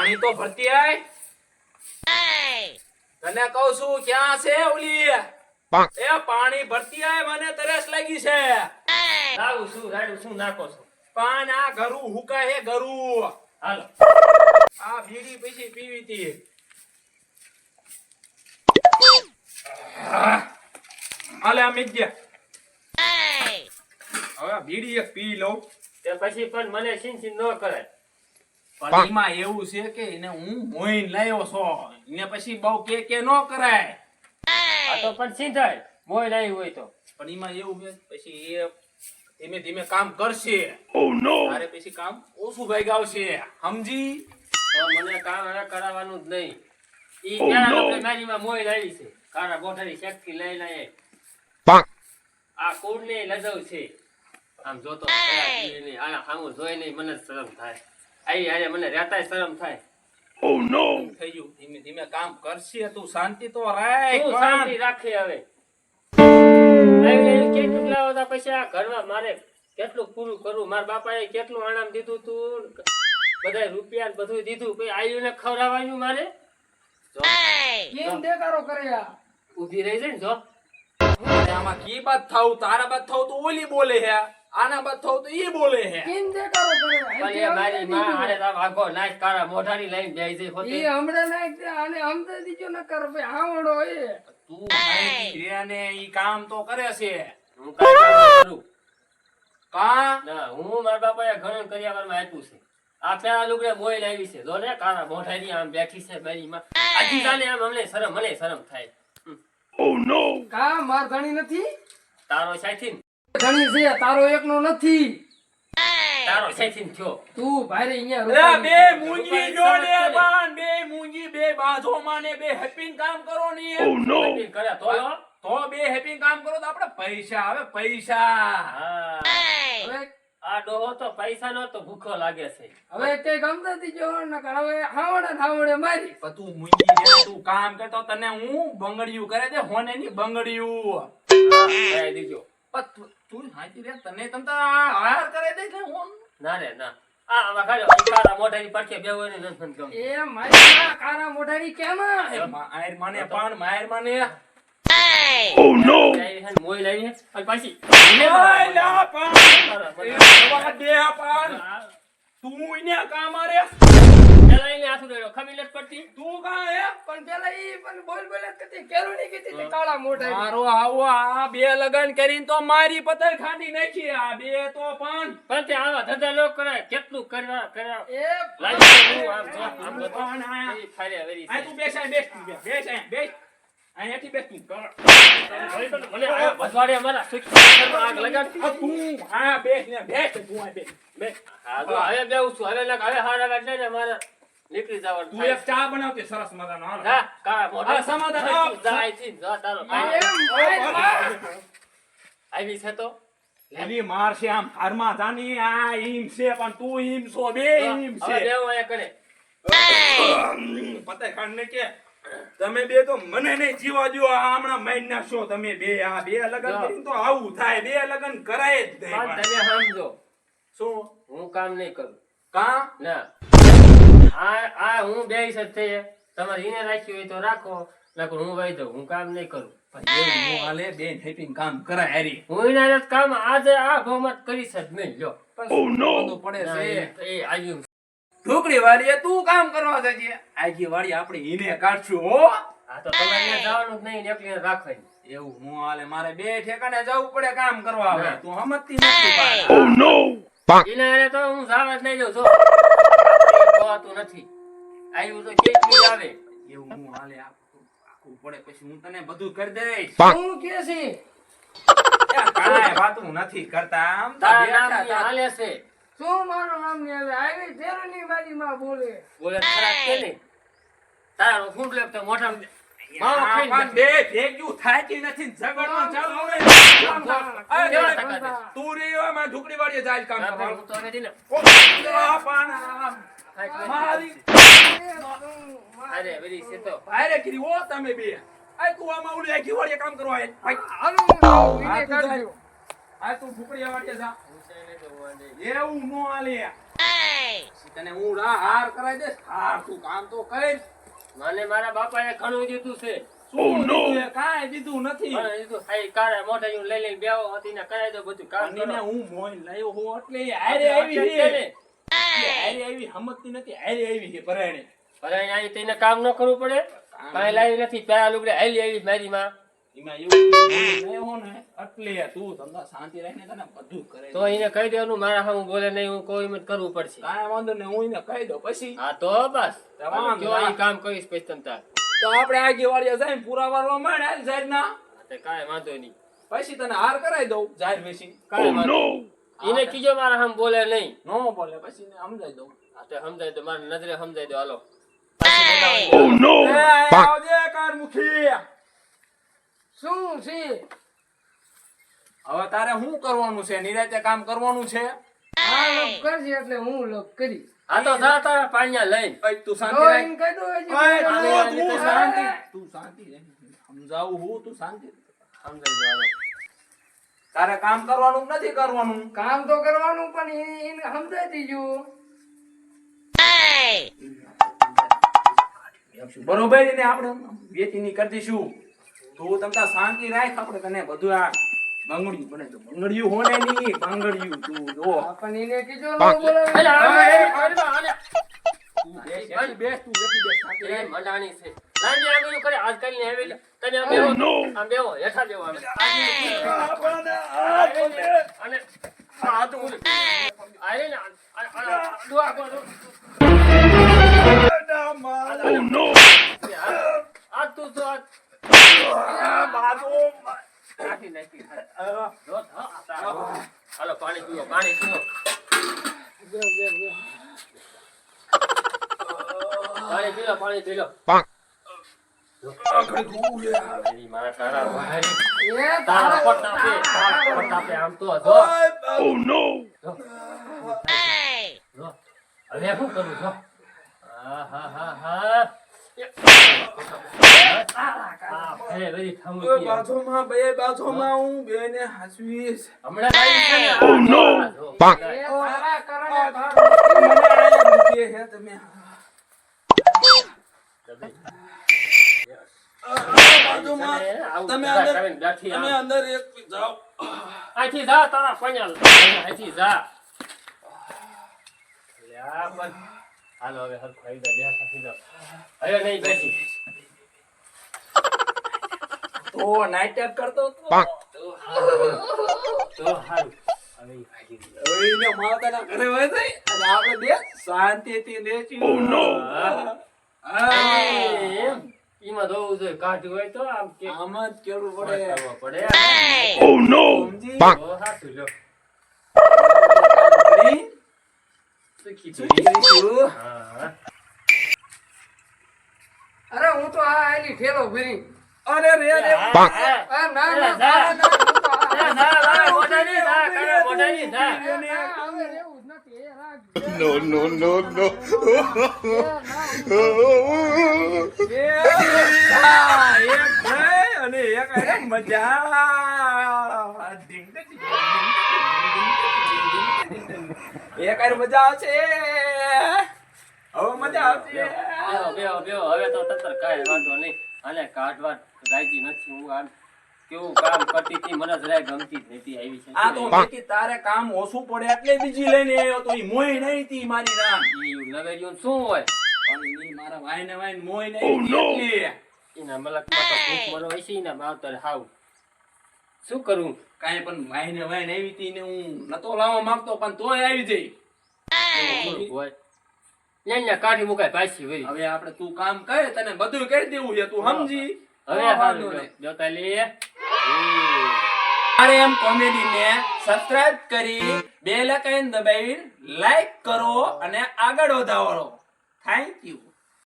પાણી તો ભરતી આય. તને કહું છું ક્યાં છે ઓલી? એ પાણી ભરતી આય મને તરસ લાગી છે. લાવું છું રાડું છું નાખો છું? પાન આ ઘરું હુકા હે ઘરું હાલો. આ બીડી પછી પીવી તી. હાલે આ મીજ્જે હવે બીડી એક પી લઉં. તે પછી પણ મને છીન છીન ન કરાય. પણ એમાં એવું છે કે એને હું મોઈન લાવ્યો છો. એને પછી બહુ કે કે નો કરાય. આ તો પણ સી થાય મોઈન નહીં હોય તો. પણ એમાં એવું છે પછી એ ધીમે ધીમે કામ કરશે. તારે પછી કામ ઓછું ભાઈ આવશે સમજી? તો મને કામ હવે કરાવવાનું જ નહીં. ઈ ક્યાં આપણે મારીમાં મોઈન લાવી છે. કારા ગોઠારી શેકથી લઈ લઈએ. આ કોડ ને લજવ છે આમ જોતો આના સામું જોઈ નહીં મને શરમ થાય. આઈ આને મને રહેતાય શરમ થાય. થઈ ગયું. ધીમે ધીમે કામ કરશે તું. શાંતિ તો રાખ તું શાંતિ રાખે હવે. કેટલું લાવો તા પછી આ ઘરમાં મારે કેટલું પૂરું કરવું? મારા બાપાએ કેટલું આણામ દીધું તું? બધા રૂપિયા ને બધું દીધું. આયુ ને ખવડાવવાનું મારે? કેમ ઊભી રહી જાય ને જો. આમાં કી બાત થાઉ? તારા બાત થાવ તો ઓલી બોલે હે. આના બાદ થાવ તો ઈ બોલે હે. કેમ દેખાડો કરો પણ એ મારી માં આને તો આખો નાચ કાળા મોઢાની લઈને જાય છે એ હોતે હમણાં નાખ આને હમણાં દીજો ન કર ભાઈ હાવડો એ. તું માહિતી રે ને ઈ કામ તો કરે છે. હું કાઈ કામ કરું. કા? ના હું મારા બાપાએ ઘણું કર્યા વારમાં આપ્યું છે. આ પેલા લુગડે મોય લાવી છે જો ને કાળા મોઢાની આમ બેઠી છે મારી માં આજી જાને આમ અમને શરમ મને શરમ થાય. હમ. કા માર ધણી નથી? તારો સાથી ધણી છે તારો એકનો નથી. તારો સાથી થયો. તું ભારે અહીંયા બે મૂંગી જોડે બાન બે મૂંગી બે બાજો માને બે હેપીન કામ કરો ની નક્કી કરે તો? તો બે હેપીન કામ કરો તો આપણે પૈસા આવે પૈસા. આ ડોહો તો પૈસા નો તો ભૂખો લાગે છે. હવે તે ગમતા દીજો નકર હવે હાવડે હાવડે મારી. પણ તું મૂંગી રે તું કામ કરતો તને હું બંગડિયું કરે છે હોને ની બંગડિયું દીજો. પણ તું- હાચી રે તને તમ તો હાર કરે દે એટલે હું ના રે ના. આ મોઢાની પડખે મને એ મારી કારા મોઢાની કેમ માયર માને પણ માયર માને. લાવી છે ને મોય લાવી પાછી. ઓય તું કામ આરે. પેલા એને હાથું ખમી નથી પડતી. તું કા હે? પણ પેલા ઈ પણ બોલ બોલ કરતી. કેરું નહીં કીધી તે કાળા મોઢાની મારો આવો આ બે લગન કરીને તો મારી પતંગ ખાંડી નાખી આ બે તો પણ પણ તે આવા ધંધા લોકો કરે કેટલું કરવા કર્યા એ લાગે હું આમ જો, આમ જો. પણ આ- એ ફાડ્યા આ તું બેસ અહીં, બેસ તું બેસ, બેસ બેસ. અહીંયાથી બેસ તું કર. મને આ ભજવાડે અમારા આગ. આ તું હા ને તું હા, તો હવે છું. હવે હવે ને નીકળી જવાનું તું એક ચા બનાવતી સરસ મજાનો હાલો. મોઢા. જા તારો ભાઈ. એમ મારી. આવી છે તો આમ હારમાં જાની આ ઈમ છે પણ તું ઈમ છો બે ઈમ છે બેહું અહીંયા કરે પતાય ખાંડ ને કે તમે બે તો મને નહીં જીવા જો આ હમણાં ના નાખશો તમે બે. આ બે લગન કરીને તો આવું થાય. બે લગન કરાય જ નહીં તમે સમજો. શું? હું કામ નહીં કરું. કા? ના. આ આ હું બે થઈ તમારે એને રાખ્યું હોય તો રાખો. નકર હું વહી દઉં. હું કામ નહીં કરું. કામ કરાય હારી. હું કામ આજે આ ભાવમાં કરીશ જ નહીં. જો બધું પડે છે? એ- એ આવ્યું ઢોકળી વાળીએ તું કામ કરવા જજે. આજી વાળી આપણે ઈને કાઢશું હો. આ તો તમારે જવાનું જ નહીં ને રાખવાની. એવું હું હાલે મારે બે ઠેકાણે જવું પડે કામ કરવા હવે. તું સમજતી નથી પાછી. એના હારે તો હું જવા જ નહીં દઉં જો. આપણે નથી. આવ્યું તો કેટલી આવે. એવું હું હાલે આખું પડે પછી હું તને બધું કરી દઈશ. શું કે છે? કાંઈ વાતું નથી કરતા આમ તો બેઠા હાલે છે. શું મારું નામ ને હવે આવી તેરુની મારી માં બોલે. બોલે ખરાબ કે નહીં? તારો ફૂટલે તો મોટા માવો આ બે ભેગ્યું થાકી નથી ને ચાલુ છે? તું રહ્યો એમાં ઢોકળી વાળીએ જાય કામ કરવા. તો નથી ને આ પણ. મારી અરે બધી છે તો. કીધી, ઓ તમે બે. આ તું આમાં ઓલી આખી વાળીએ કામ કરવા આ એને આ તું ઢોકળીયા વાળીએ જા. એવું નો હાલે. તને હું રા હાર કરાઈ દઈશ. હાર તું કામ તો કર મને મારા બાપાએ ઘણું દીધું છે. શું દીધું કાંઈ દીધું નથી. ઘણું દીધું હાઈ કાળા લઈ લઈને બેહો હતી ને કરાઈ દો બધું કામ અનીને હું મોઈન લાવ્યો હું એટલે હારે આવી છે. છે હારે આવી હમકતી નથી હારે આવી છે પરાયણે પરાયણે આવી તેને કામ ન કરવું પડે. કાંઈ લાવી નથી પેલા લુગડે હાલી આવી મારી માં તું ધંધા શાંતિ રાખીને તને બધું કરે તો એને કહી દેવાનું મારા સામે બોલે નહીં હું કોઈ મત કરવું પડશે. કાંઈ વાંધો નહીં હું એને કહી દઉં પછી. હા તો બસ. તમામ જો ઈ કામ કરીશ પછી તમ તાર. તો આપણે આગી વાળીએ જઈને પૂરા વારવા માંડ હાલ જાહેરના. તે કાંઈ વાંધો નહીં. પછી તને હાર કરાઈ દઉં જાહેર વેચી. કાંઈ વાંધો એને કીજો મારા સામે બોલે નહીં. નો બોલે પછી એને સમજાઈ દઉં. હા તે સમજાય તો મારી નજરે સમજાય દો હાલો. એ, આવજે કારમુખી. શું છે? હવે તારે શું કરવાનું છે? નિરાતે કામ કરવાનું છે? આ લોક કરશે એટલે હું લોક કરી હા તો જા તારા પાણિયા લઈને. ઓય, તું શાંતિ રાખ. એમ કહી દો ઓય, તું- તું શાંતિ. તું શાંતિ રાખ. સમજાવું હું? તું શાંતિ સમજાય દો તારે કામ કરવાનું નથી કરવાનું? કામ તો કરવાનું પણ એને- એને સમજાઈ દીજો બરોબર એને આપણે વેચીની કરી દઈશું. તું તમતા શાંતિ રાખ આપણે તને બધું આ બંગડિયું બને તો બંગડિયું હોને ની બંગડિયું તું જો. આપણ એને કીધું ન બોલે. તું બેસ, બેસ, તું બેસી બેસ, શાંતિ એ છે. લાંબી આંગળીઓ કરે આજકાલની હવેલી તને આમ બેવો આમ બેવો હેઠા બેહો આમ. અને આ ઉલી. આ રે ને, આ- આ- આ- આ ડોહા કરો. આ તું તો આ- નાખી, નાખી. જો, હા, આ તારા. હાલો પાણી પીવો પાણી પીવો પાણી પી પાણી પી લો એની માં તારા વાહરી. એ તારા તારા- પટ્ટા પે, તારા પટ્ટા પે આમ તો જો. જો. જો. હવે શું કરું છો હા હા હા હું બેને હાંસવીશ. હમણાં આવી છે ને, આ જો, તારા પન્યા આથી જા લ્યા હાલો હવે હરખું આવી જા બેસા થઈ જાઓ હવે નહીં બેસી તો નાટક કરતો. તો હારું તો હારું હવે. હવે ઘરે વહી જાય અને આપણે બે શાંતિથી લેચી. હા. એમ ઈમાં ધોવું જોઈએ કાઢું હોય તો આમ કે આમ જ કેવું પડે. પડે સમજી? તો હાચું લ્યો. કરી, શીખી શું જોઈ. કરીશું? હા અરે હું તો આ આલી ઠેલો ભરી અરે રે રે. ના ના ના. ના, ના, હું ના જા. એ ના, હવે રહેવું જ નથી. રાખ. No, no, no. બે, એક અને એક અરે મજા. ઢીંગ. એક મજા આવશે? હવે મજા આવશે. બેહો. હવે તો તત્તર કાંઈ વાંધો નહીં. અને કાઢવા રાજી નથી હું આમ. કેવું કામ કરતી હતી મને જરાય ગમતી જ નથી આવી છે. આ તો મેકી તારે કામ ઓછું પડે એટલે બીજી લઈને આવ્યો તો ઈ મોય નહીં તી મારી રામ. ઈ લગાડ્યું શું હોય? પણ ઈ મારા ભાઈ ને ભાઈ મોય નહીં એટલે. એના મલકમાં તો ભૂખ મરો હોય છે માવતર હાવ. શું કરું? કાંઈ પણ ભાઈ ને આવી હતી ને હું નતો લાવવા માંગતો પણ તોય આવી જઈ. એવું હોય. ન્યા ન્યા કાઢી મુકાય પાછી વળી. હવે આપણે તું કામ કર તને બધું કરી દેવું છે તું સમજી. હવે વાંધો એમ કોમેડી ને સબસ્ક્રાઇબ કરી બેલ આઇકન દબાવી લાઈક કરો અને આગળ વધારો. Thank you